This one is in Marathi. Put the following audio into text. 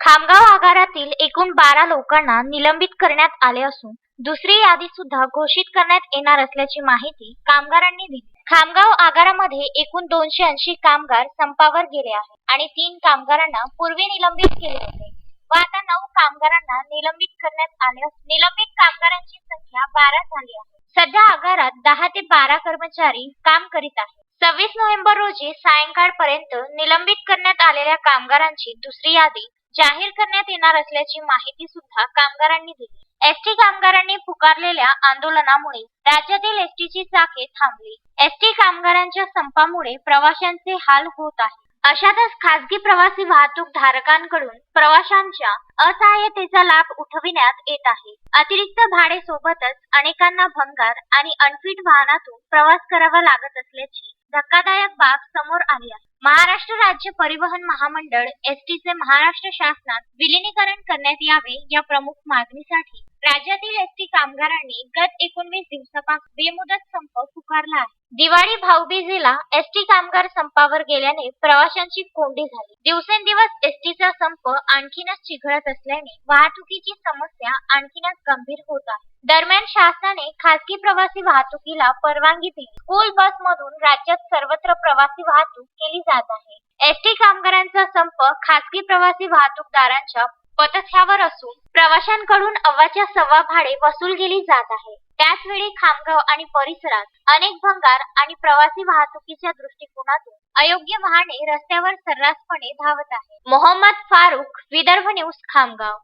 खामगाव आगारातील एकूण बारा लोकांना निलंबित करण्यात आले असून दुसरी यादी सुद्धा घोषित करण्यात येणार असल्याची माहिती कामगारांनी दिली. खामगाव आगारामध्ये एकूण दोनशे ऐंशी कामगार संपावर गेले आहेत आणि तीन कामगारांना पूर्वी निलंबित केले होते. व आता नऊ कामगारांना निलंबित करण्यात आले असून निलंबित कामगारांची संख्या बारा झाली आहे. सध्या आगारात दहा ते बारा कर्मचारी काम करीत आहेत. सव्वीस नोव्हेंबर रोजी सायंकाळपर्यंत निलंबित करण्यात आलेल्या कामगारांची दुसरी यादी जाहीर करण्यात येणार असल्याची माहिती सुद्धा कामगारांनी दिली. एसटी कामगारांनी पुकारलेल्या आंदोलनामुळे राज्यातील एसटीची चाके थांबली. एसटी कामगारांच्या संपामुळे प्रवाशांचे हाल होत आहेत अशातच खासगी प्रवासी वाहतूक धारकांकडून प्रवाशांच्या असहाय्यतेचा लाभ उठविण्यात येत आहे. अतिरिक्त भाडे सोबतच अनेकांना भंगार आणि अनफिट वाहनातून प्रवास करावा लागत असल्याची धक्कादायक बाब समोर आली आहे. महाराष्ट्र राज्य परिवहन महामंडळ एसटीचे महाराष्ट्र शासनात विलिनीकरण करण्यात यावे या प्रमुख मागणीसाठी राज्यातील एसटी कामगारांनी गत एकोणवीस दिवसापासून बेमुदत संप पुकारला आहे. दिवाळी भाऊबीजीला एसटी कामगार संपावर गेल्याने प्रवाशांची कोंडी झाली. दिवसेंदिवस एसटीचा संप आणखीनच चिघळत असल्याने वाहतुकीची समस्या आणखीनच गंभीर होत आहे. दरम्यान शासनाने खासगी प्रवासी वाहतुकीला परवानगी दिली. स्कूल बस मधून राज्यात सर्वत्र प्रवासी वाहतूक केली जात आहे. एसटी कामगारांचा संप खासगी प्रवासी वाहतूकदारांच्या पथकावर असून प्रवाशांकडून अव्वाच्या सव्वा भाडे वसूल केली जात आहे. त्याचवेळी खामगाव आणि परिसरात अनेक भंगार आणि प्रवासी वाहतुकीच्या दृष्टिकोनातून अयोग्य वाहने रस्त्यावर सर्रासपणे धावत आहे मोहम्मद फारुख विदर्भ न्यूज खामगाव.